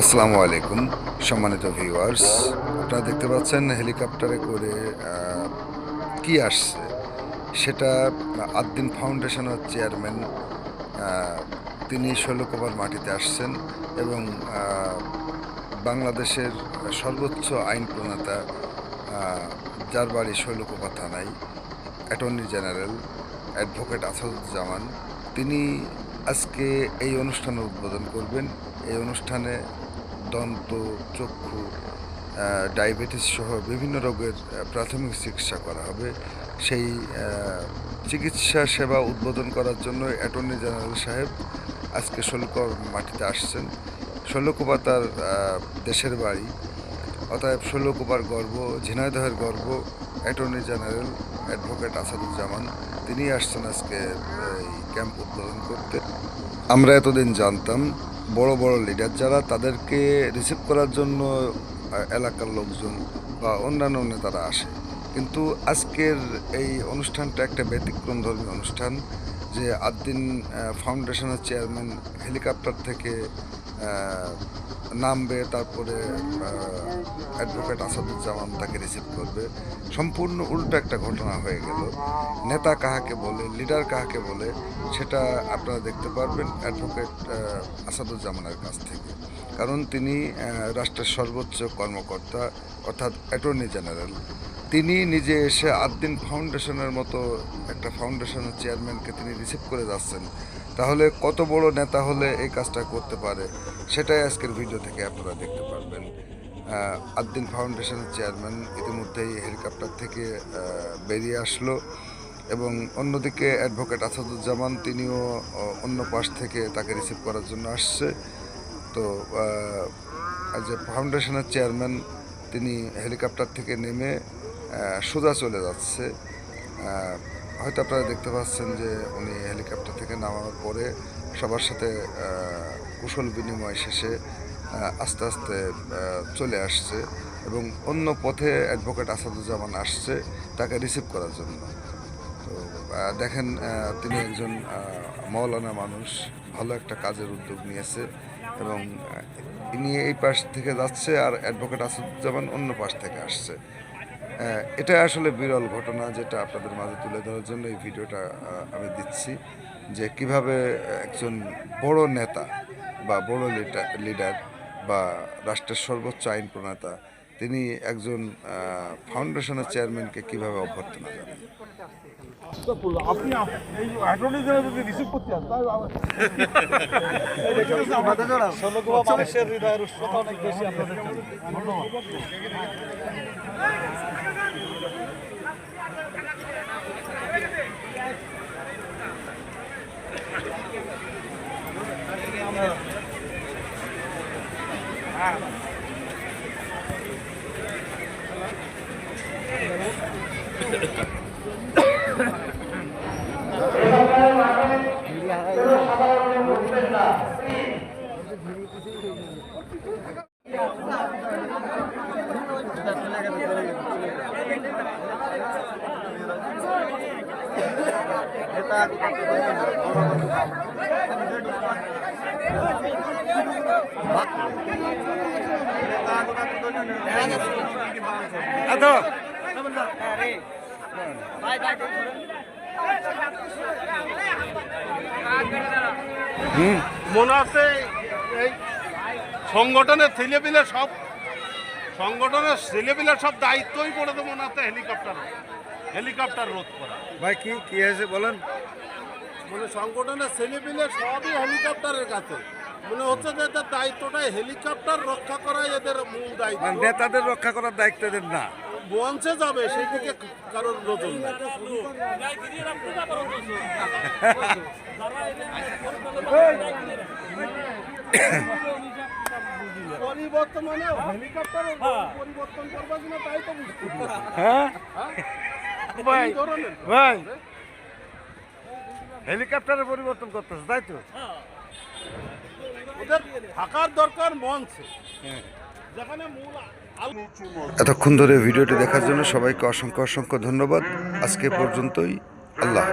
আসসালামু আলাইকুম, সম্মানিত ভিউয়ার্স আপনারা দেখতে পাচ্ছেন হেলিকপ্টারে করে কি আসছে? সেটা আদ্দিন ফাউন্ডেশনের চেয়ারম্যান তিনি ষোলকোবার মাটিতে আসছেন এবং বাংলাদেশের সর্বোচ্চ আইন প্রণেতা যার বাড়ি শৈলকুপা থানায়, অ্যাটর্নি জেনারেল অ্যাডভোকেট আসাদুজ্জামান। তিনি আজকে এই অনুষ্ঠানের উদ্বোধন করবেন। এই অনুষ্ঠানে দন্ত, চক্ষু ডায়াবেটিস সহ বিভিন্ন রোগের প্রাথমিক চিকিৎসা করা হবে। সেই চিকিৎসা সেবা উদ্বোধন করার জন্য অ্যাটর্নি জেনারেল সাহেব আজকে ষোলকর মাটিতে আসছেন। ষোলকুপা তার দেশের বাড়ি। অতএব ষোলো ষোলকুপার গর্ব, ঝিনাইদহের গর্ব, অ্যাটর্নি জেনারেল অ্যাডভোকেট আসাদুজ্জামান তিনি আসছেন আজকে, এই ক্যাম্প উদ্বোধন করতে। আমরা এতদিন জানতাম, বড় বড় লিডার যারা, তাদেরকে রিসিভ করার জন্য এলাকার লোকজন বা অন্যান্য নেতারা আসে। কিন্তু আজকের এই অনুষ্ঠানটা একটা ব্যতিক্রম ধর্মী অনুষ্ঠান, যে আদ্দিন ফাউন্ডেশনের চেয়ারম্যান হেলিকপ্টার থেকে নামবে, তারপরে অ্যাডভোকেট আসাদুজ্জামান তাকে রিসিভ করবে। সম্পূর্ণ উল্টো একটা ঘটনা হয়ে গেল। নেতা কাহাকে বলে লিডার কাহাকে বলে, সেটা আপনারা দেখতে পারবেন অ্যাডভোকেট আসাদুজ্জামানের কাছ থেকে। কারণ তিনি রাষ্ট্রের সর্বোচ্চ কর্মকর্তা, অর্থাৎ অ্যাটর্নি জেনারেল তিনি নিজে এসে আদ্দিন ফাউন্ডেশনের মতো একটা ফাউন্ডেশনের চেয়ারম্যানকে তিনি রিসিভ করে যাচ্ছেন। তাহলে কত বড় নেতা হলে এই কাজটা করতে পারে? সেটাই আজকের ভিডিও থেকে আপনারা দেখতে পারবেন। আদ্দিন ফাউন্ডেশনের চেয়ারম্যান ইতিমধ্যেই হেলিকপ্টার থেকে বেরিয়ে আসলো এবং অন্যদিকে অ্যাডভোকেট আসাদুজ্জামান তিনিও অন্য পাশ থেকে তাকে রিসিভ করার জন্য আসছে। তো যে ফাউন্ডেশনের চেয়ারম্যান তিনি হেলিকপ্টার থেকে নেমে সোজা চলে যাচ্ছে। হয়তো আপনারা দেখতে পাচ্ছেন যে উনি হেলিকপ্টার থেকে নামার পরে সবার সাথে কুশল বিনিময় শেষে আস্তে আস্তে চলে আসছে এবং অন্য পথে অ্যাডভোকেট আসাদুজ্জামান আসছে তাকে রিসিভ করার জন্য। তো দেখেন তিনি একজন মৌলানা মানুষ, ভালো একটা কাজের উদ্যোগ নিয়েছে এবং ইনি এই পাশ থেকে যাচ্ছে আর অ্যাডভোকেট আসাদুজ্জামান অন্য পাশ থেকে আসছে। এটা আসলে বিরল ঘটনা যেটা আপনাদের মাঝে তুলে ধরার জন্য এই ভিডিওটা আমি দিচ্ছি, যে কীভাবে একজন বড় নেতা বা বড় লিডার বা রাষ্ট্রের সর্বোচ্চ আইন প্রণেতা, তিনি একজন ফাউন্ডেশনের চেয়ারম্যানকে কীভাবে অভ্যর্থনা জানান? আপনি আপ- এই অ্যাটর্নি জেনারেল যদি রিসিভ করতে চান মানুষের হৃদয়ের উষ্ণতা অনেক বেশি আপনাদের জন্য। ধন্যবাদ মনে আছে এই সংগঠনের ছেলেপিলে সব সংগঠনের ছেলেপিলে সব দায়িত্বই পড়ে তো মনে হচ্ছে হেলিকপ্টার হেলিকপ্টার রোধ করা। ভাই কি কি হয়েছে বলেন? মানে সংগঠনের ছেলেপিলে সবই হেলিকপ্টারের কাছে। মনে হচ্ছে যে এদের দায়িত্বটাই হেলিকপ্টার রক্ষা করাই এদের মূল দায়িত্ব। নেতাদের রক্ষা করার দায়িত্ব এদের না। মঞ্চে যাবে সেই দিকে কারোর নজর হেলিকপ্টারের পরিবর্তন করবা কিনা তাই তো বুঝতে হ্যাঁ? ভাই ভাই হেলিকপ্টারের পরিবর্তন করতেছে তাই তো? ওদের থাকার দরকার মঞ্চে। যেখানে মূল এতক্ষণ ধরে ভিডিওটি দেখার জন্য সবাইকে অসংখ্য অসংখ্য ধন্যবাদ। আজকে পর্যন্তই আল্লাহ